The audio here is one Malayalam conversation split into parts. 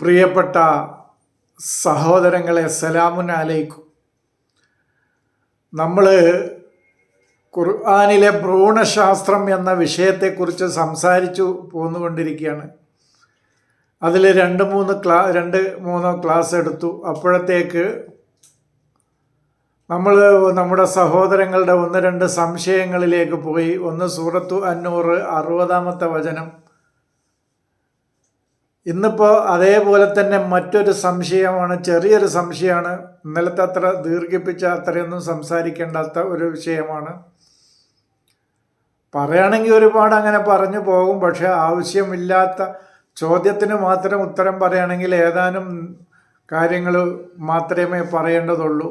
പ്രിയപ്പെട്ട സഹോദരങ്ങളെ സലാമുൻ അലൈക്കും. നമ്മൾ ഖുർആാനിലെ ഭ്രൂണശാസ്ത്രം എന്ന വിഷയത്തെക്കുറിച്ച് സംസാരിച്ചു പോന്നുകൊണ്ടിരിക്കുകയാണ്. അതിൽ രണ്ട് മൂന്ന് ക്ലാ രണ്ട് മൂന്നോ ക്ലാസ് എടുത്തു. അപ്പോഴത്തേക്ക് നമ്മൾ നമ്മുടെ സഹോദരങ്ങളുടെ ഒന്ന് രണ്ട് സംശയങ്ങളിലേക്ക് പോയി. ഒന്ന് സൂറത്തു അന്നൂറ് അറുപതാമത്തെ വചനം. ഇന്നിപ്പോൾ അതേപോലെ തന്നെ മറ്റൊരു സംശയമാണ് ചെറിയൊരു സംശയമാണ്. ഇന്നലത്തെ അത്ര ദീർഘിപ്പിച്ച അത്രയൊന്നും സംസാരിക്കേണ്ടാത്ത ഒരു വിഷയമാണ്. പറയുകയാണെങ്കിൽ ഒരുപാട് അങ്ങനെ പറഞ്ഞു പോകും പക്ഷേ ആവശ്യമില്ലാത്ത ചോദ്യത്തിന് മാത്രം ഉത്തരം പറയുകയാണെങ്കിൽ ഏതാനും കാര്യങ്ങൾ മാത്രമേ പറയേണ്ടതുള്ളൂ.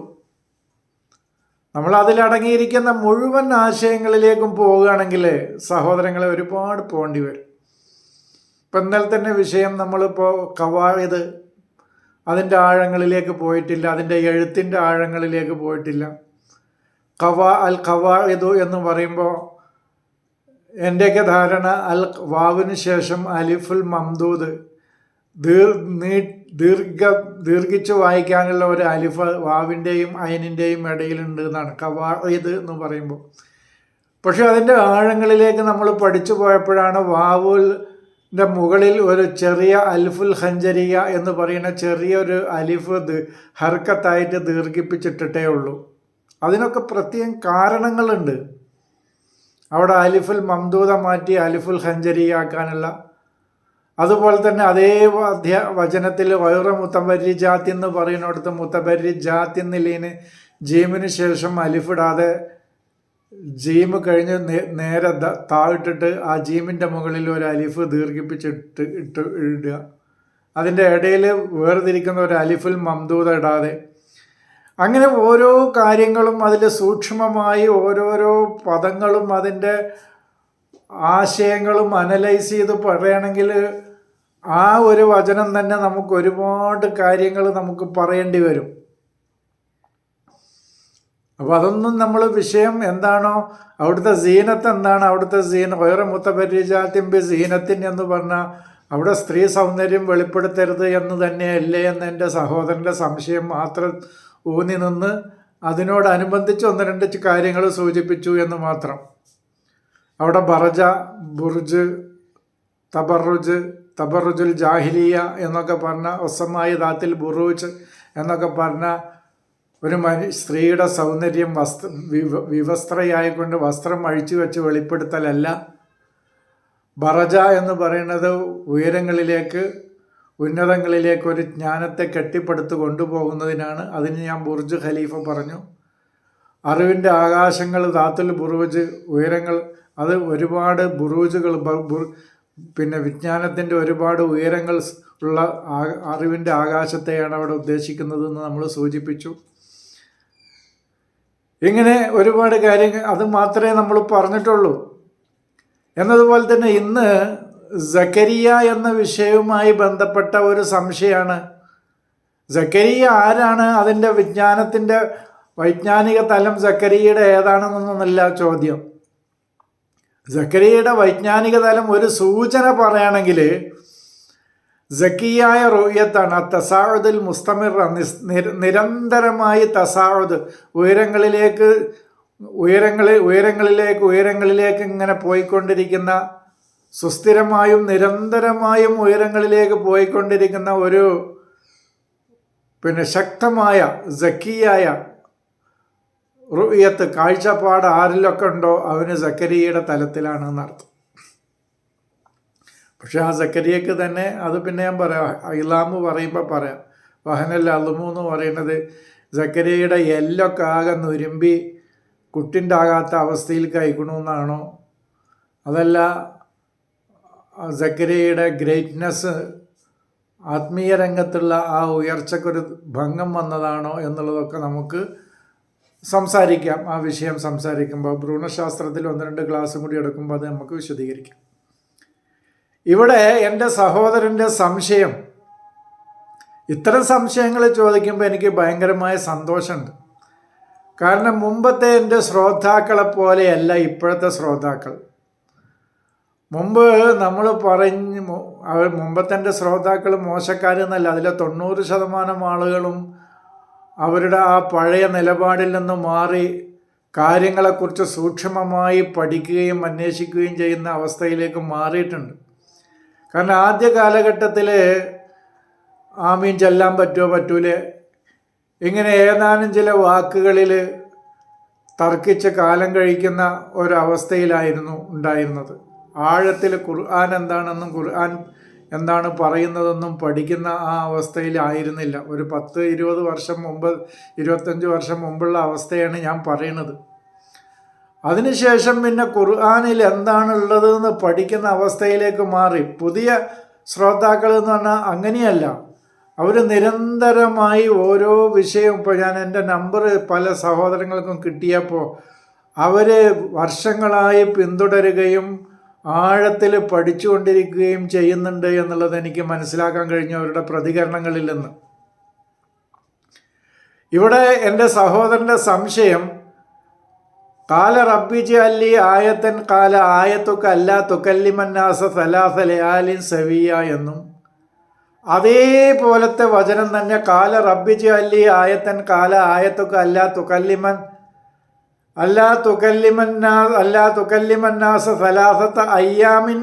നമ്മൾ അതിലടങ്ങിയിരിക്കുന്ന മുഴുവൻ ആശയങ്ങളിലേക്കും പോവുകയാണെങ്കിൽ സഹോദരങ്ങളെ ഒരുപാട് പോകേണ്ടി വരും. ഇപ്പം ഇന്നലെ തന്നെ വിഷയം നമ്മളിപ്പോൾ കവായത് അതിന്റെ ആഴങ്ങളിലേക്ക് പോയിട്ടില്ല അതിന്റെ എഴുത്തിന്റെ ആഴങ്ങളിലേക്ക് പോയിട്ടില്ല. കവാ അൽ കവായതു എന്ന് പറയുമ്പോൾ എന്റെയൊക്കെ ധാരണ അൽ വാവിന് ശേഷം അലിഫുൽ മംദൂദ് ദീർ നീ ദീർഘ ദീർഘിച്ച് വായിക്കാനുള്ള ഒരു അലിഫ് വാവിന്റെയും അയനിന്റെയും ഇടയിലുണ്ട് എന്നാണ് കവായത് എന്ന് പറയുമ്പോൾ. പക്ഷേ അതിന്റെ ആഴങ്ങളിലേക്ക് നമ്മൾ പഠിച്ചു പോയപ്പോഴാണ് വാവുലിന്റെ മുകളിൽ ഒരു ചെറിയ അൽഫുൽ ഹഞ്ചരിയ എന്ന് പറയുന്ന ചെറിയൊരു അലിഫ് ഹർക്കത്തായിട്ട് ദീർഘിപ്പിച്ചിട്ടിട്ടേ ഉള്ളൂ. അതിനൊക്കെ പ്രത്യേകം കാരണങ്ങളുണ്ട്. അവിടെ അലിഫുൽ മംദൂത മാറ്റി അലിഫുൽ ഹഞ്ചരിയാക്കാനുള്ള അതുപോലെ തന്നെ അതേ അധ്യ വചനത്തിൽ വയറ മുത്തബരി ജാത്തി എന്ന് പറയുന്നിടത്ത് മുത്തബരി ജാത്തി എന്നില്ലേന് ജീമിന് ശേഷം അലിഫിടാതെ ജീം കഴിഞ്ഞ് നേരെ താഴിട്ടിട്ട് ആ ജീമിന്റെ മുകളിൽ ഒരു അലിഫ് ദീർഘിപ്പിച്ചിട്ട് ഇട്ട് ഇടുക. അതിന്റെ ഇടയിൽ വേർതിരിക്കുന്ന ഒരു അലിഫുൽ മംദൂദ ഇടാതെ. അങ്ങനെ ഓരോ കാര്യങ്ങളും അതിൽ സൂക്ഷ്മമായി ഓരോരോ പദങ്ങളും അതിന്റെ ആശയങ്ങളും അനലൈസ് ചെയ്ത് പറയുകയാണെങ്കിൽ ആ ഒരു വചനം തന്നെ നമുക്ക് ഒരുപാട് കാര്യങ്ങൾ നമുക്ക് പറയേണ്ടി വരും. അപ്പോൾ അതൊന്നും നമ്മൾ വിഷയം എന്താണോ അവിടുത്തെ സീനത്ത് എന്താണ് അവിടുത്തെ സീന വേറെ മുത്തപരിജാത്തിമ്പി സീനത്തിൻ എന്ന് പറഞ്ഞാൽ അവിടെ സ്ത്രീ സൗന്ദര്യം വെളിപ്പെടുത്തരുത് എന്ന് തന്നെയല്ലേ എന്ന് എന്റെ സഹോദരന്റെ സംശയം മാത്രം ഊന്നി നിന്ന് അതിനോടനുബന്ധിച്ച് ഒന്ന് രണ്ട് കാര്യങ്ങൾ സൂചിപ്പിച്ചു എന്ന് മാത്രം. അവിടെ ബറജ ബുർജ് തബറുജ് തബറുജുൽ ജാഹിലിയ എന്നൊക്കെ പറഞ്ഞ ഒസമായ ദാത്തിൽ ബുറൂജ് എന്നൊക്കെ പറഞ്ഞ ഒരു സ്ത്രീയുടെ സൗന്ദര്യം വസ്ത്ര വിവ വിവസ്ത്രയായിക്കൊണ്ട് വസ്ത്രം അഴിച്ചു വെച്ച് വെളിപ്പെടുത്തലല്ല. ബറജ എന്ന് പറയുന്നത് ഉയരങ്ങളിലേക്ക് ഉന്നതങ്ങളിലേക്ക് ഒരു ജ്ഞാനത്തെ കെട്ടിപ്പടുത്ത് കൊണ്ടുപോകുന്നതിനാണ്. അതിന് ഞാൻ ബുർജ് ഖലീഫ പറഞ്ഞു. അറിവിന്റെ ആകാശങ്ങൾ ദാത്തുൽ ബുറൂജ് ഉയരങ്ങൾ അത് ഒരുപാട് ബുറൂജുകൾ പിന്നെ വിജ്ഞാനത്തിന്റെ ഒരുപാട് ഉയരങ്ങൾ ഉള്ള അറിവിന്റെ ആകാശത്തെയാണ് അവിടെ ഉദ്ദേശിക്കുന്നതെന്ന് നമ്മൾ സൂചിപ്പിച്ചു. ഇങ്ങനെ ഒരുപാട് കാര്യങ്ങൾ അത് മാത്രമേ നമ്മൾ പറഞ്ഞിട്ടുള്ളൂ. എന്നതുപോലെ തന്നെ ഇന്ന് സക്കരിയ എന്ന വിഷയവുമായി ബന്ധപ്പെട്ട ഒരു സംശയമാണ്. സക്കരിയ ആരാണ്? അതിന്റെ വിജ്ഞാനത്തിന്റെ വൈജ്ഞാനിക തലം സക്കരിയയുടെ ഏതാണെന്നൊന്നുമല്ല ചോദ്യം. സക്കരിയയുടെ വൈജ്ഞാനിക തലം ഒരു സൂചന പറയുകയാണെങ്കിൽ സക്കിയായ റോയത്താണ്. തസാഴുതിൽ മുസ്തമിർ നിരന്തരമായി തസാഴുത് ഉയരങ്ങളിലേക്ക് ഉയരങ്ങളിൽ ഉയരങ്ങളിലേക്ക് ഉയരങ്ങളിലേക്ക് ഇങ്ങനെ പോയിക്കൊണ്ടിരിക്കുന്ന സുസ്ഥിരമായും നിരന്തരമായും ഉയരങ്ങളിലേക്ക് പോയിക്കൊണ്ടിരിക്കുന്ന ഒരു പിന്നെ ശക്തമായ സക്കിയായ റുയത്ത് കാഴ്ചപ്പാട് ആരിലൊക്കെ ഉണ്ടോ അവന് സക്കരിയയുടെ തലത്തിലാണ് എന്നർത്ഥം പക്ഷെ ആ സക്കരിയക്ക് തന്നെ അത് പിന്നെ ഞാൻ പറയാം ഇലാമ് പറയുമ്പോൾ പറയാം വഹനൽ അലുമു എന്ന് പറയുന്നത് സക്കരിയയുടെ എല്ലൊക്കെ ആകെ നുരുമ്പി കുട്ടിന്റെ ആകാത്ത അവസ്ഥയിൽ കഴിക്കണമെന്നാണോ അതല്ല സക്കരിയയുടെ ഗ്രേറ്റ്നെസ് ആത്മീയ രംഗത്തുള്ള ആ ഉയർച്ചക്കൊരു ഭംഗം വന്നതാണോ എന്നുള്ളതൊക്കെ നമുക്ക് സംസാരിക്കാം. ആ വിഷയം സംസാരിക്കുമ്പോൾ ഭ്രൂണശാസ്ത്രത്തിൽ ഒന്ന് രണ്ട് ക്ലാസ്സും കൂടി എടുക്കുമ്പോൾ അത് നമുക്ക് വിശദീകരിക്കാം. ഇവിടെ എന്റെ സഹോദരന്റെ സംശയം. ഇത്തരം സംശയങ്ങൾ ചോദിക്കുമ്പോൾ എനിക്ക് ഭയങ്കരമായ സന്തോഷമുണ്ട്. കാരണം മുമ്പത്തെ എന്റെ ശ്രോതാക്കളെ പോലെയല്ല ഇപ്പോഴത്തെ ശ്രോതാക്കൾ. മുമ്പ് നമ്മൾ പറഞ്ഞ് അവർ മുമ്പത്തെ ശ്രോതാക്കൾ മോശക്കാരെന്നല്ല അതിലെ തൊണ്ണൂറ് ശതമാനം ആളുകളും അവരുടെ ആ പഴയ നിലപാടിൽ നിന്ന് മാറി കാര്യങ്ങളെക്കുറിച്ച് സൂക്ഷ്മമായി പഠിക്കുകയും അന്വേഷിക്കുകയും ചെയ്യുന്ന അവസ്ഥയിലേക്ക് മാറിയിട്ടുണ്ട്. കാരണം ആദ്യ കാലഘട്ടത്തിൽ ആമീൻ ചെല്ലാൻ പറ്റുമോ പറ്റൂലേ? ഇങ്ങനെ ഏതാനും ചില വാക്കുകളിൽ തർക്കിച്ച് കാലം കഴിക്കുന്ന ഒരവസ്ഥയിലായിരുന്നു ഉണ്ടായിരുന്നത്. ആഴത്തിൽ ഖുർആൻ എന്താണെന്നും ഖുർആൻ എന്താണ് പറയുന്നതെന്നും പഠിക്കുന്ന ആ അവസ്ഥയിലായിരുന്നില്ല. ഒരു പത്ത് ഇരുപത് വർഷം മുമ്പ് ഇരുപത്തഞ്ച് വർഷം മുമ്പുള്ള അവസ്ഥയാണ് ഞാൻ പറയുന്നത്. അതിനുശേഷം പിന്നെ ഖുർആാനിൽ എന്താണുള്ളത് എന്ന് പഠിക്കുന്ന അവസ്ഥയിലേക്ക് മാറി. പുതിയ ശ്രോതാക്കൾ എന്ന് പറഞ്ഞാൽ അങ്ങനെയല്ല. അവർ നിരന്തരമായി ഓരോ വിഷയവും ഇപ്പോൾ ഞാൻ എന്റെ നമ്പർ പല സഹോദരങ്ങൾക്കും കിട്ടിയപ്പോൾ അവർ വർഷങ്ങളായി പിന്തുടരുകയും ആഴത്തിൽ പഠിച്ചുകൊണ്ടിരിക്കുകയും ചെയ്യുന്നുണ്ട് എന്നുള്ളത് എനിക്ക് മനസ്സിലാക്കാൻ കഴിഞ്ഞു അവരുടെ പ്രതികരണങ്ങളിൽ നിന്ന്. ഇവിടെ എന്റെ സഹോദരന്റെ സംശയം കാല റബ്ബിജി അല്ലി ആയത്തൻ കാല ആയത്തുക്ക അല്ല തുക്കല്ലിമന്നാസ സലാസ ലയാലിൻ സവിയ എന്നും അതേപോലത്തെ വചനം തന്നെ കാല റബ്ബിജി അല്ലി ആയത്തൻ കാല ആയത്തുക്ക അല്ല തുക്കല്ലിമൻ അല്ല തുക്കല്ലിമന്നാ അല്ല തുക്കല്ലിമന്നാസ സലാസത്ത അയ്യാമിൻ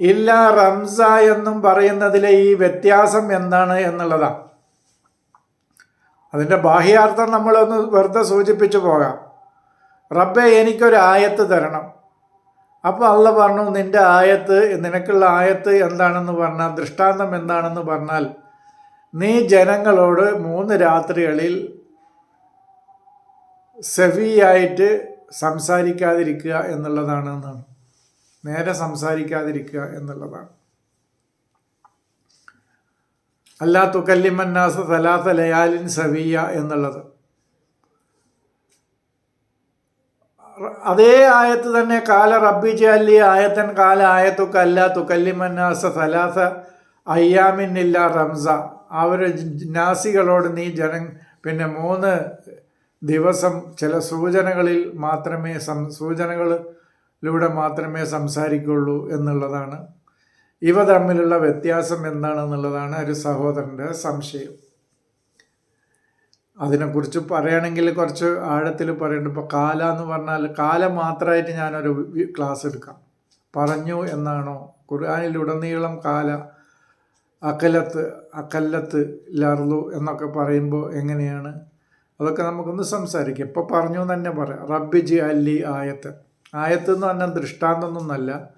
ഇല്ല റംസ എന്നും പറയുന്നതിലെ ഈ വ്യത്യാസം എന്താണ് എന്നുള്ളതാണ്. അതിന്റെ ബാഹ്യാർത്ഥം നമ്മളൊന്ന് വെറുതെ സൂചിപ്പിച്ചു പോകാം. റബ്ബെ എനിക്കൊരു ആയത്ത് തരണം. അപ്പോൾ അള്ള പറഞ്ഞു നിന്റെ ആയത്ത് നിനക്കുള്ള ആയത്ത് എന്താണെന്ന് പറഞ്ഞാൽ ദൃഷ്ടാന്തം എന്താണെന്ന് പറഞ്ഞാൽ നീ ജനങ്ങളോട് മൂന്ന് രാത്രികളിൽ സെഫിയായിട്ട് സംസാരിക്കാതിരിക്കുക എന്നുള്ളതാണ് എന്നാണ് നേരെ സംസാരിക്കാതിരിക്കുക എന്നുള്ളതാണ്. അല്ലാ തുക്കല്ലിമന്നാസ് സലാസ ലയാലിൻ സവിയ എന്നുള്ളത്. അതേ ആയത്ത് തന്നെ കാല റബ്ബി ചാലി ആയത്തൻ കാല ആയത്തുക്ക അല്ല തുക്കല്ലിമന്നാസ സലാസ അയ്യാമിന്നില്ല റംസ. അവർ നാസികളോട് നീ ജന പിന്നെ മൂന്ന് ദിവസം ചില സൂചനകളിൽ മാത്രമേ സം സൂചനകളിലൂടെ മാത്രമേ സംസാരിക്കുള്ളൂ എന്നുള്ളതാണ്. ഇവ തമ്മിലുള്ള വ്യത്യാസം എന്താണെന്നുള്ളതാണ് ഒരു സഹോദരന്റെ സംശയം. അതിനെക്കുറിച്ച് പറയുകയാണെങ്കിൽ കുറച്ച് ആഴത്തിൽ പറയുന്നുണ്ട്. ഇപ്പോൾ കാല എന്ന് പറഞ്ഞാൽ കാലം മാത്രമായിട്ട് ഞാനൊരു ക്ലാസ് എടുക്കാം. പറഞ്ഞു എന്നാണോ? ഖുർആാനിലുടനീളം കാല അക്കലത്ത് അക്കല്ലത്ത് ലർലു എന്നൊക്കെ പറയുമ്പോൾ എങ്ങനെയാണ്? അതൊക്കെ നമുക്കൊന്ന് സംസാരിക്കാം. ഇപ്പോൾ പറഞ്ഞു എന്ന് തന്നെ പറയാം. റബ്ബിജി അല്ലി ആയത്ത്. ആയത്ത് എന്ന് പറഞ്ഞാൽ ദൃഷ്ടാന്തമൊന്നുമല്ല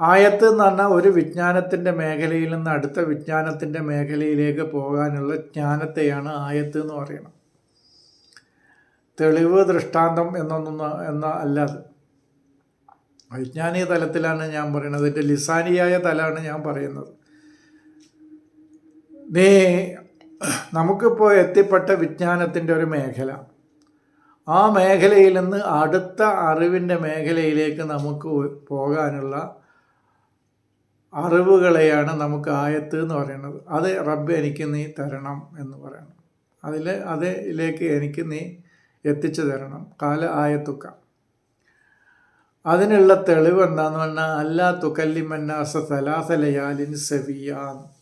ആയത്ത് എന്ന് പറഞ്ഞാൽ ഒരു വിജ്ഞാനത്തിന്റെ മേഖലയിൽ നിന്ന് അടുത്ത വിജ്ഞാനത്തിന്റെ മേഖലയിലേക്ക് പോകാനുള്ള ജ്ഞാനത്തെയാണ് ആയത്ത് എന്ന് പറയുന്നത്. തെളിവ് ദൃഷ്ടാന്തം എന്നൊന്നും എന്ന അല്ല അത്. വൈജ്ഞാനിക തലത്തിലാണ് ഞാൻ പറയുന്നത്. എന്റെ ലിസാനിയായ തലമാണ് ഞാൻ പറയുന്നത്. നീ നമുക്കിപ്പോൾ എത്തിപ്പെട്ട വിജ്ഞാനത്തിന്റെ ഒരു മേഖല. ആ മേഖലയിൽ നിന്ന് അടുത്ത അറിവിന്റെ മേഖലയിലേക്ക് നമുക്ക് പോകാനുള്ള അറിവുകളെയാണ് നമുക്ക് ആയത്ത് എന്ന് പറയുന്നത്. അത് റബ്ബ് എനിക്ക് നീ തരണം എന്ന് പറയണം. അതിൽ അതിലേക്ക് എനിക്ക് നീ എത്തിച്ചു തരണം. കാല ആയത്തുക്ക. അതിനുള്ള തെളിവ് എന്താന്ന് പറഞ്ഞാൽ അല്ലാ തുക്കല്ലിമന്നാസ സലാസലയാലിൻ സെവിയാൻ.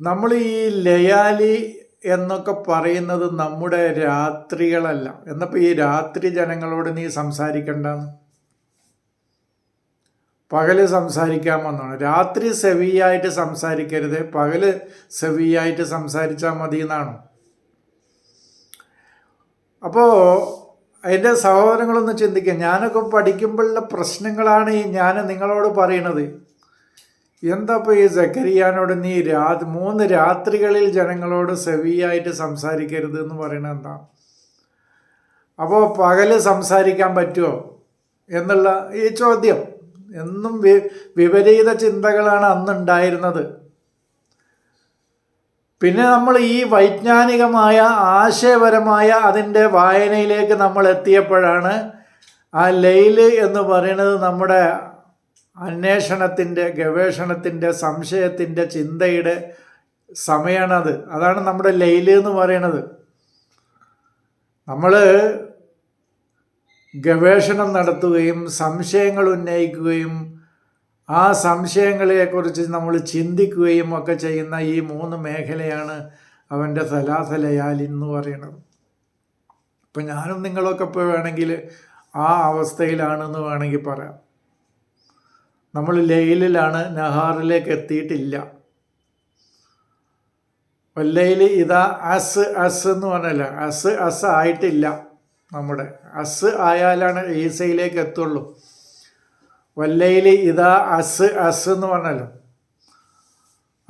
നമ്മൾ ഈ ലയാലി എന്നൊക്കെ പറയുന്നത് നമ്മുടെ രാത്രികളല്ല. എന്നപ്പോൾ ഈ രാത്രി ജനങ്ങളോട് നീ സംസാരിക്കണ്ടെന്ന്? പകൽ സംസാരിക്കാമെന്നാണ് രാത്രി സെവിയായിട്ട് സംസാരിക്കരുത്. പകൽ സെവിയായിട്ട് സംസാരിച്ചാൽ മതി എന്നാണ് അപ്പോൾ എന്റെ സഹോദരങ്ങളൊന്ന് ചിന്തിക്കുക ഞാനൊക്കെ പഠിക്കുമ്പോഴുള്ള പ്രശ്നങ്ങളാണ് ഈ ഞാൻ നിങ്ങളോട് പറയണത്. എന്താ ഇപ്പോൾ ഈ സക്കരിയാനോട് നീ രാ മൂന്ന് രാത്രികളിൽ ജനങ്ങളോട് സെവിയായിട്ട് സംസാരിക്കരുത് എന്ന് പറയണത് എന്താ? അപ്പോൾ പകൽ സംസാരിക്കാൻ പറ്റുമോ എന്നുള്ള ഈ ചോദ്യം. എന്നും വിപരീത ചിന്തകളാണ് അന്നുണ്ടായിരുന്നത്. പിന്നെ നമ്മൾ ഈ വൈജ്ഞാനികമായ ആശയപരമായ അതിന്റെ വായനയിലേക്ക് നമ്മൾ എത്തിയപ്പോഴാണ് ആ ലൈൽ എന്ന് പറയുന്നത് നമ്മുടെ അന്വേഷണത്തിന്റെ ഗവേഷണത്തിന്റെ സംശയത്തിന്റെ ചിന്തയുടെ സമയമാണത്. അതാണ് നമ്മുടെ ലൈൽ എന്ന് പറയുന്നത്. നമ്മൾ ഗവേഷണം നടത്തുകയും സംശയങ്ങൾ ഉന്നയിക്കുകയും ആ സംശയങ്ങളെക്കുറിച്ച് നമ്മൾ ചിന്തിക്കുകയും ഒക്കെ ചെയ്യുന്ന ഈ മൂന്ന് മേഖലയാണ് അവന്റെ സലാസലയാൽ എന്ന് പറയുന്നത്. ഇപ്പം ഞാനും നിങ്ങളൊക്കെ ഇപ്പോൾ വേണമെങ്കിൽ ആ അവസ്ഥയിലാണെന്ന് വേണമെങ്കിൽ പറയാം. നമ്മൾ ലൈലിലാണ് നഹാറിലേക്ക് എത്തിയിട്ടില്ല. വല്ലയിൽ ഇതാ അസ് അസ് എന്ന് പറഞ്ഞല്ല? അസ് അസ് ആയിട്ടില്ല. നമ്മുടെ അസ് ആയാലാണ് ഈസയിലേക്ക് എത്തുള്ളൂ. വല്ലയിൽ ഇതാ അസ് അസ് എന്ന് പറഞ്ഞല്ലോ.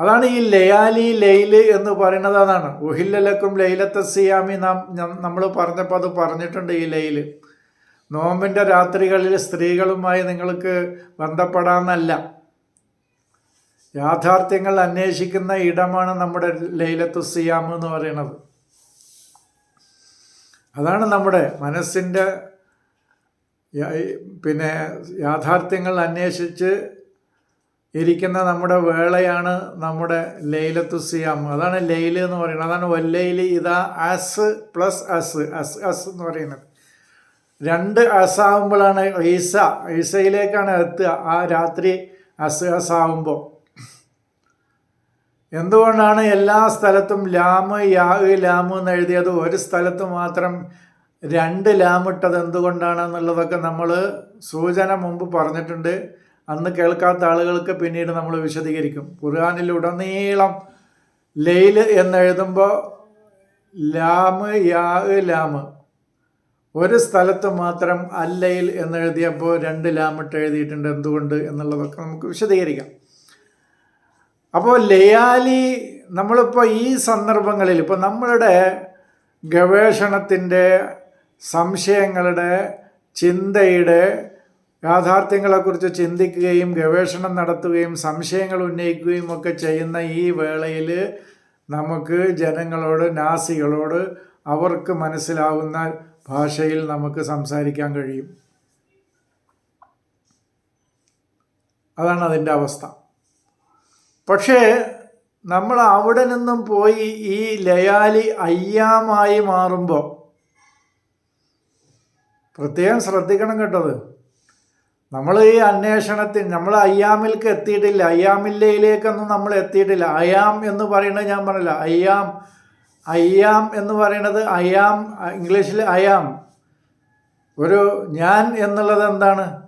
അതാണ് ഈ ലയാലി ലൈൽ എന്ന് പറയുന്നത് അതാണ്. ഉഹില്ലലക്കും ലൈലത്തെ സിയാമി നാം നമ്മൾ പറഞ്ഞപ്പോൾ അത് പറഞ്ഞിട്ടുണ്ട് ഈ ലൈൽ. നോമ്പിന്റെ രാത്രികളിൽ സ്ത്രീകളുമായി നിങ്ങൾക്ക് ബന്ധപ്പെടാമെന്നല്ല. യാഥാർത്ഥ്യങ്ങൾ അന്വേഷിക്കുന്ന ഇടമാണ് നമ്മുടെ ലൈലത്തു സിയാം എന്ന് പറയുന്നത്. അതാണ് നമ്മുടെ മനസ്സിന്റെ പിന്നെ യാഥാർത്ഥ്യങ്ങൾ അന്വേഷിച്ച് ഇരിക്കുന്ന നമ്മുടെ വേളയാണ് നമ്മുടെ ലൈലത്തു സിയാം. അതാണ് ലൈൽ എന്ന് പറയുന്നത്. അതാണ് വല്ലയിൽ ഇതാ അസ് പ്ലസ് അസ് അസ് അസ് എന്ന് പറയുന്നത്. രണ്ട് അസാവുമ്പോഴാണ് ഈസ. ഈസയിലേക്കാണ് എത്തുക. ആ രാത്രി അസ് അസാവുമ്പോൾ. എന്തുകൊണ്ടാണ് എല്ലാ സ്ഥലത്തും ലാമ് യാ ലാമ് എന്ന് എഴുതിയത്? ഒരു സ്ഥലത്ത് മാത്രം രണ്ട് ലാമിട്ടത് എന്തുകൊണ്ടാണെന്നുള്ളതൊക്കെ നമ്മൾ സൂചന മുമ്പ് പറഞ്ഞിട്ടുണ്ട്. അന്ന് കേൾക്കാത്ത ആളുകൾക്ക് പിന്നീട് നമ്മൾ വിശദീകരിക്കും. ഖുർആാനിൽ ഉടനീളം ലെയ്ല് എന്നെഴുതുമ്പോൾ ലാമ് യാ ലാമ്. ഒരു സ്ഥലത്ത് മാത്രം അല്ലയിൽ എന്നെഴുതിയപ്പോൾ രണ്ട് ലാമിട്ട് എഴുതിയിട്ടുണ്ട് എന്തുകൊണ്ട് എന്നുള്ളതൊക്കെ നമുക്ക് വിശദീകരിക്കാം. അപ്പോൾ ലയാലി നമ്മളിപ്പോൾ ഈ സന്ദർഭങ്ങളിൽ ഇപ്പോൾ നമ്മളുടെ ഗവേഷണത്തിന്റെ സംശയങ്ങളുടെ ചിന്തയുടെ യാഥാർത്ഥ്യങ്ങളെക്കുറിച്ച് ചിന്തിക്കുകയും ഗവേഷണം നടത്തുകയും സംശയങ്ങൾ ഉന്നയിക്കുകയും ഒക്കെ ചെയ്യുന്ന ഈ വേളയിൽ നമുക്ക് ജനങ്ങളോട് നാസികളോട് അവർക്ക് മനസ്സിലാവുന്ന ഭാഷയിൽ നമുക്ക് സംസാരിക്കാൻ കഴിയും. അതാണ് അതിന്റെ അവസ്ഥ. പക്ഷേ നമ്മൾ അവിടെ നിന്നും പോയി ഈ ലയാലി അയ്യാമായി മാറുമ്പോൾ പ്രത്യേകം ശ്രദ്ധിക്കണം കേട്ടത്. നമ്മൾ ഈ അന്വേഷണത്തിൽ നമ്മൾ അയ്യാമിൽക്ക് എത്തിയിട്ടില്ല. അയ്യാമില്ലയിലേക്കൊന്നും നമ്മൾ എത്തിയിട്ടില്ല. അയാം എന്ന് പറയുന്നത് ഞാൻ പറഞ്ഞില്ല. അയ്യാം അയ്യാം എന്ന് പറയുന്നത് അയാം ഇംഗ്ലീഷിൽ അയാം ഒരു ഞാൻ എന്നുള്ളത് എന്താണ്?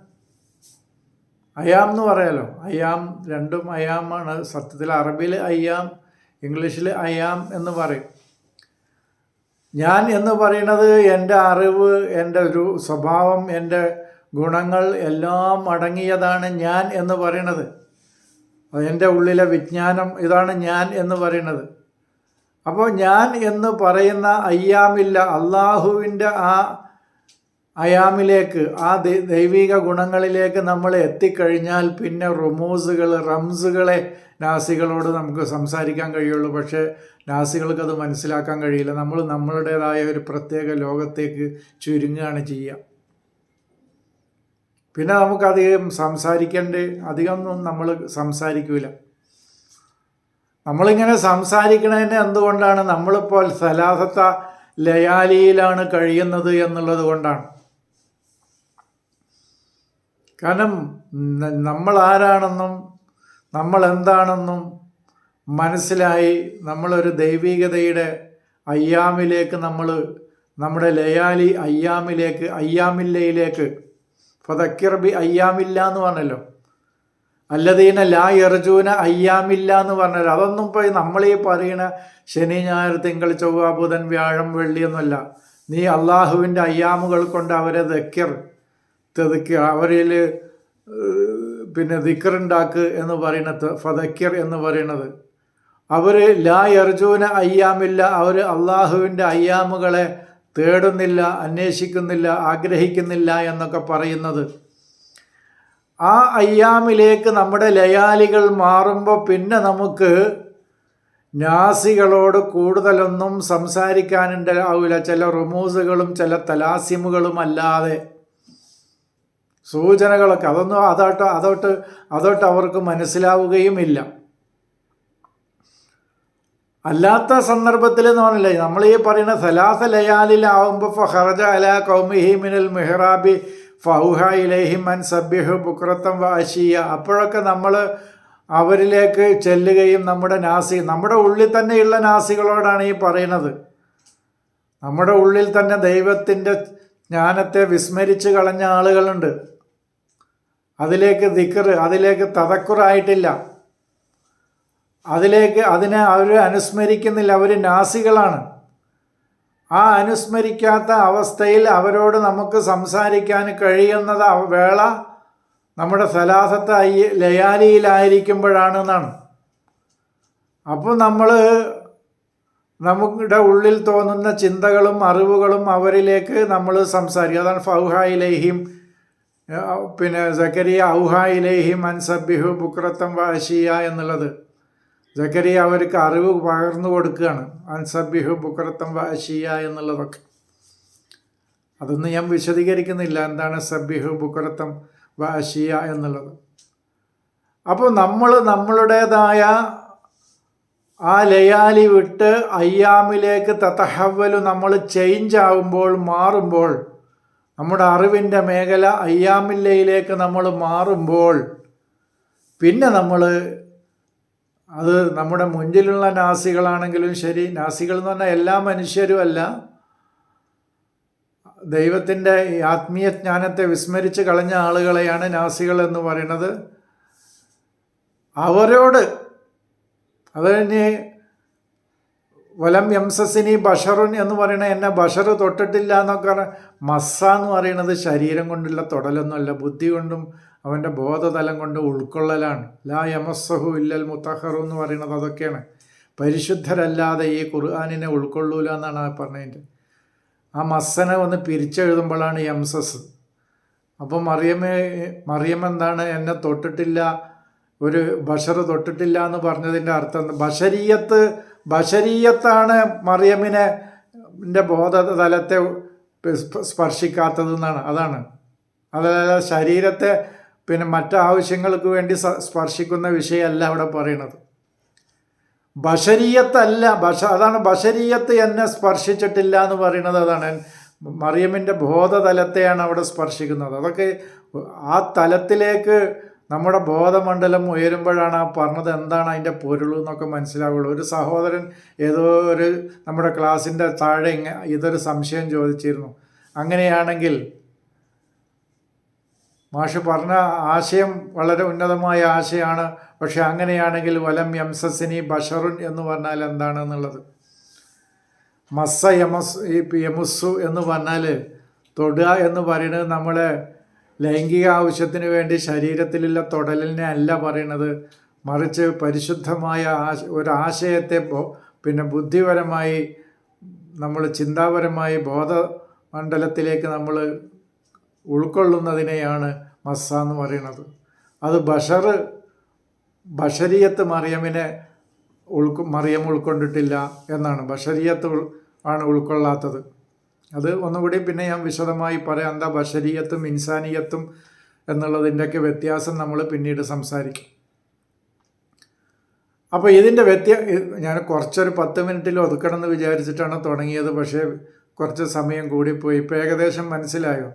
അയാം എന്ന് പറയാലോ. അയാം രണ്ടും അയാമാണ് സത്യത്തിൽ അറബിയിൽ അയ്യാം ഇംഗ്ലീഷിൽ അയാം എന്ന് പറയും. ഞാൻ എന്ന് പറയുന്നത് എന്റെ അറിവ് എന്റെ ഒരു സ്വഭാവം എന്റെ ഗുണങ്ങൾ എല്ലാം അടങ്ങിയതാണ് ഞാൻ എന്ന് പറയുന്നത്. എന്റെ ഉള്ളിലെ വിജ്ഞാനം ഇതാണ് ഞാൻ എന്ന് പറയുന്നത്. അപ്പോൾ ഞാൻ എന്ന് പറയുന്ന അയ്യാമില്ല. അള്ളാഹുവിന്റെ ആ അയാമിലേക്ക് ആ ദൈവിക ഗുണങ്ങളിലേക്ക് നമ്മൾ എത്തിക്കഴിഞ്ഞാൽ പിന്നെ റുമൂസുകൾ റംസുകളെ നാസികളോട് നമുക്ക് സംസാരിക്കാൻ കഴിയുള്ളൂ. പക്ഷേ നാസികൾക്ക് അത് മനസ്സിലാക്കാൻ കഴിയില്ല. നമ്മൾ നമ്മളുടേതായ ഒരു പ്രത്യേക ലോകത്തേക്ക് ചുരുങ്ങുകയാണ് ചെയ്യുക. പിന്നെ നമുക്കധികം സംസാരിക്കേണ്ട അധികമൊന്നും നമ്മൾ സംസാരിക്കില്ല നമ്മളിങ്ങനെ സംസാരിക്കണതിന് എന്തുകൊണ്ടാണ്? നമ്മളിപ്പോൾ സലാസത്ത ലയാലിയിലാണ് കഴിയുന്നത് എന്നുള്ളത് കൊണ്ടാണ്. കാരണം നമ്മൾ ആരാണെന്നും നമ്മൾ എന്താണെന്നും മനസ്സിലായി നമ്മളൊരു ദൈവീകതയുടെ അയ്യാമിലേക്ക് നമ്മൾ നമ്മുടെ ലയാലി അയ്യാമിലേക്ക് അയ്യാമില്ലയിലേക്ക്. ഫതക്കിർബി അയ്യാമില്ല എന്ന് പറഞ്ഞല്ലോ. അല്ലതീന ലാ എർജൂന അയ്യാമില്ല എന്ന് പറഞ്ഞല്ലോ. അതൊന്നും പോയി നമ്മളീ പറയണ ശനി ഞായർ തിങ്കൾ ചൊവ്വ ബുധൻ വ്യാഴം വെള്ളിയൊന്നുമല്ല നീ അള്ളാഹുവിന്റെ അയ്യാമുകൾ കൊണ്ട് അവരെ ദക്കിർ. തെതുക്കുക അവരിൽ പിന്നെ ദിക്കറുണ്ടാക്ക് എന്ന് പറയുന്നത് ഫതക്കിർ എന്ന് പറയുന്നത്. അവർ ലാ അർജുന അയ്യാമില്ല അവർ അള്ളാഹുവിന്റെ അയ്യാമുകളെ തേടുന്നില്ല അന്വേഷിക്കുന്നില്ല ആഗ്രഹിക്കുന്നില്ല എന്നൊക്കെ പറയുന്നത്. ആ അയ്യാമിലേക്ക് നമ്മുടെ ലയാലികൾ മാറുമ്പോൾ പിന്നെ നമുക്ക് നാസികളോട് കൂടുതലൊന്നും സംസാരിക്കാനുണ്ടാവില്ല. ചില റുമൂസുകളും ചില തലാസിമുകളും അല്ലാതെ സൂചനകളൊക്കെ അതൊന്നും അതോട്ട് അതോട്ട് അതോട്ട് അവർക്ക് മനസ്സിലാവുകയുമില്ല. അല്ലാത്ത സന്ദർഭത്തിൽ എന്ന് പറഞ്ഞില്ലേ നമ്മൾ ഈ പറയുന്ന സലാസ ലയാലിലാവുമ്പോൾ ഫഹറജ അല കൗമിഹി മിനൽ മെഹ്റാബി ഫൗഹ ഇലഹിം അൻ സബ്യഹു ബുക്രത്തം വാശിയ അപ്പോഴൊക്കെ നമ്മൾ അവരിലേക്ക് ചെല്ലുകയും നമ്മുടെ നാസി നമ്മുടെ ഉള്ളിൽ തന്നെയുള്ള നാസികളോടാണ് ഈ പറയുന്നത്. നമ്മുടെ ഉള്ളിൽ തന്നെ ദൈവത്തിന്റെ ജ്ഞാനത്തെ വിസ്മരിച്ച് കളഞ്ഞ ആളുകളുണ്ട്. അതിലേക്ക് ദിക്കർ അതിലേക്ക് തതക്കുറായിട്ടില്ല. അതിലേക്ക് അതിനെ അവർ അനുസ്മരിക്കുന്നില്ല. അവർ നാസികളാണ്. ആ അനുസ്മരിക്കാത്ത അവസ്ഥയിൽ അവരോട് നമുക്ക് സംസാരിക്കാൻ കഴിയുന്നത് വേള നമ്മുടെ സലാസത്ത് അയ്യ ലയാലിയിലായിരിക്കുമ്പോഴാണെന്നാണ്. അപ്പോൾ നമ്മൾ നമ്മുടെ ഉള്ളിൽ തോന്നുന്ന ചിന്തകളും അറിവുകളും അവരിലേക്ക് നമ്മൾ സംസാരിക്കും. അതാണ് ഫൗഹായിലേഹിം പിന്നെ സക്കരിയ ഔഹായിലേഹി മൻസബിഹു ബുക്രത്തം വാശിയ എന്നുള്ളത്. സക്കരിയ അവർക്ക് അറിവ് പകർന്നു കൊടുക്കുകയാണ്. അൻസബിഹു ബുക്രത്തം വാശിയ എന്നുള്ളതൊക്കെ. അതൊന്നും ഞാൻ വിശദീകരിക്കുന്നില്ല. എന്താണ് സബിഹു ബുക്രത്തം വാശിയ എന്നുള്ളത്. അപ്പോൾ നമ്മൾ നമ്മളുടേതായ ആ ലയാലി വിട്ട് അയ്യാമിലേക്ക് തത്തഹവലു നമ്മൾ ചേഞ്ച് ആവുമ്പോൾ മാറുമ്പോൾ നമ്മുടെ അറിവിന്റെ മേഖല അയ്യാമില്ലയിലേക്ക് നമ്മൾ മാറുമ്പോൾ പിന്നെ നമ്മൾ അത് നമ്മുടെ മുൻപിലുള്ള നാസികളാണെങ്കിലും ശരി നാസികൾ എന്ന് പറഞ്ഞാൽ എല്ലാ മനുഷ്യരും അല്ല. ദൈവത്തിന്റെ ആത്മീയ ജ്ഞാനത്തെ വിസ്മരിച്ച് കളഞ്ഞ ആളുകളെയാണ് നാസികൾ എന്ന് പറയുന്നത്. അവരോട് അത് കഴിഞ്ഞ് വലം യംസസിനി ബഷറുൻ എന്ന് പറയണ എന്നെ ബഷർ തൊട്ടിട്ടില്ല എന്നൊക്കെ മസ്സ എന്ന് പറയുന്നത് ശരീരം കൊണ്ടുള്ള തൊടലൊന്നുമല്ല. ബുദ്ധി കൊണ്ടും അവന്റെ ബോധതലം കൊണ്ട് ഉൾക്കൊള്ളലാണ്. ലാ യമസ്സഹു ഇല്ലൽ മുത്തഹറു എന്ന് പറയുന്നത് അതൊക്കെയാണ്. പരിശുദ്ധരല്ലാതെ ഈ ഖുർആാനിനെ ഉൾക്കൊള്ളൂല എന്നാണ് ആ പറഞ്ഞതിന്റെ. ആ മസ്സനെ ഒന്ന് പിരിച്ചെഴുതുമ്പോഴാണ് യംസസ്. അപ്പോൾ മറിയമ്മ മറിയം എന്താണ്? എന്നെ തൊട്ടിട്ടില്ല ഒരു ബഷർ തൊട്ടിട്ടില്ല എന്ന് പറഞ്ഞതിന്റെ അർത്ഥം? ബഷരീയത്ത് ബഷരീയത്താണ് മറിയമ്മിനെ ബോധ ബോധതലത്തെ സ്പർശിക്കാത്തതെന്നാണ്. അതാണ്. അതല്ല ശരീരത്തെ പിന്നെ മറ്റാവശ്യങ്ങൾക്ക് വേണ്ടി സ- സ്പർശിക്കുന്ന വിഷയമല്ല അവിടെ പറയണത് ബഷരീയത്തല്ല ബഷ അതാണ് ബഷരീയത്ത് എന്നെ സ്പർശിച്ചിട്ടില്ല എന്ന് പറയുന്നത് അതാണ്. മറിയമ്മിന്റെ ബോധതലത്തെയാണ് അവിടെ സ്പർശിക്കുന്നത്. അതൊക്കെ ആ തലത്തിലേക്ക് നമ്മുടെ ബോധമണ്ഡലം ഉയരുമ്പോഴാണ് ആ പറഞ്ഞത് എന്താണ് അതിന്റെ പൊരുൾ എന്നൊക്കെ മനസ്സിലാവുള്ളൂ. ഒരു സഹോദരൻ ഏതോ ഒരു നമ്മുടെ ക്ലാസ്സിന്റെ താഴെ ഇതൊരു സംശയം ചോദിച്ചിരുന്നു. അങ്ങനെയാണെങ്കിൽ മാഷ് പറഞ്ഞ ആശയം വളരെ ഉന്നതമായ ആശയമാണ്. പക്ഷെ അങ്ങനെയാണെങ്കിൽ വലം യംസസിനി ബഷറുൻ എന്ന് പറഞ്ഞാൽ എന്താണ് എന്നുള്ളത്? മസ്സ യമസ് യമുസ്സു എന്ന് പറഞ്ഞാൽ തൊടുക എന്ന് പറയുന്നത് നമ്മളെ ലൈംഗിക ആവശ്യത്തിന് വേണ്ടി ശരീരത്തിലുള്ള തൊടലിനെ അല്ല പറയണത് മറിച്ച് പരിശുദ്ധമായ ആശ ഒരാശയത്തെ പിന്നെ ബുദ്ധിപരമായി നമ്മൾ ചിന്താപരമായി ബോധമണ്ഡലത്തിലേക്ക് നമ്മൾ ഉൾക്കൊള്ളുന്നതിനെയാണ് മസ്സ എന്ന് പറയുന്നത്. അത് ബഷർ ബഷരിയത്ത് മറിയമിനെ ഉൾക്കൊ മറിയം ഉൾക്കൊണ്ടിട്ടില്ല എന്നാണ്. ബഷരിയത്ത് ആണ് ഉൾക്കൊള്ളാത്തത്. അത് ഒന്നുകൂടി പിന്നെ ഞാൻ വിശദമായി പറയാം. എന്താ ബഷരീയത്തും ഇൻസാനിയത്തും എന്നുള്ളതിന്റെയൊക്കെ വ്യത്യാസം നമ്മൾ പിന്നീട് സംസാരിക്കും. അപ്പോൾ ഇതിന്റെ വ്യത്യാ ഞാൻ കുറച്ചൊരു പത്ത് മിനിറ്റിൽ ഒതുക്കണം എന്ന് വിചാരിച്ചിട്ടാണ് തുടങ്ങിയത് പക്ഷേ കുറച്ച് സമയം കൂടിപ്പോയി. ഇപ്പോൾ ഏകദേശം മനസ്സിലായോ?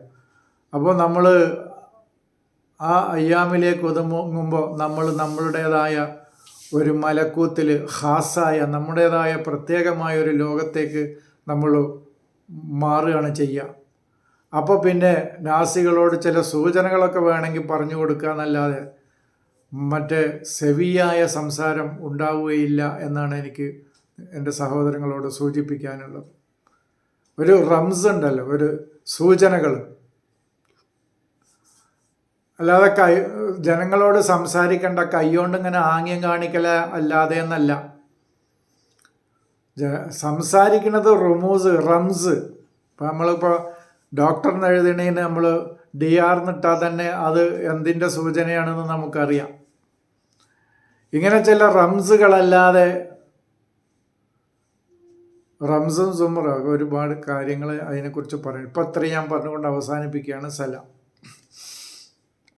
അപ്പോൾ നമ്മൾ ആ അയ്യാമിലേക്ക് ഒതുങ്ങുമ്പോൾ നമ്മൾ നമ്മളുടേതായ ഒരു മലക്കൂത്തിൽ ഹാസായ നമ്മുടേതായ പ്രത്യേകമായ ഒരു ലോകത്തേക്ക് നമ്മൾ മാറുകയാണ് ചെയ്യുക. അപ്പോൾ പിന്നെ നാസികളോട് ചില സൂചനകളൊക്കെ വേണമെങ്കിൽ പറഞ്ഞു കൊടുക്കുക എന്നല്ലാതെ മറ്റേ സെവിയായ സംസാരം ഉണ്ടാവുകയില്ല എന്നാണ് എനിക്ക് എന്റെ സഹോദരങ്ങളോട് സൂചിപ്പിക്കാനുള്ളത്. ഒരു റംസ് ഉണ്ടല്ലോ ഒരു സൂചനകൾ. അല്ലാതെ കൈ ജനങ്ങളോട് സംസാരിക്കേണ്ട കൈകൊണ്ട് ഇങ്ങനെ ആംഗ്യം കാണിക്കല അല്ലാതെ എന്നല്ല. സംസാരിക്കുന്നത് റുമൂസ് റംസ്. ഇപ്പം നമ്മളിപ്പോൾ ഡോക്ടറിന് എഴുതണേന് നമ്മൾ ഡി ആർ എന്നിട്ടാൽ തന്നെ അത് എന്തിന്റെ സൂചനയാണെന്ന് നമുക്കറിയാം. ഇങ്ങനെ ചില റംസുകളല്ലാതെ റംസും സുമറും ഒരുപാട് കാര്യങ്ങൾ അതിനെക്കുറിച്ച് പറയും. ഇപ്പം അത്രയും ഞാൻ പറഞ്ഞുകൊണ്ട് അവസാനിപ്പിക്കുകയാണ്. സലാം.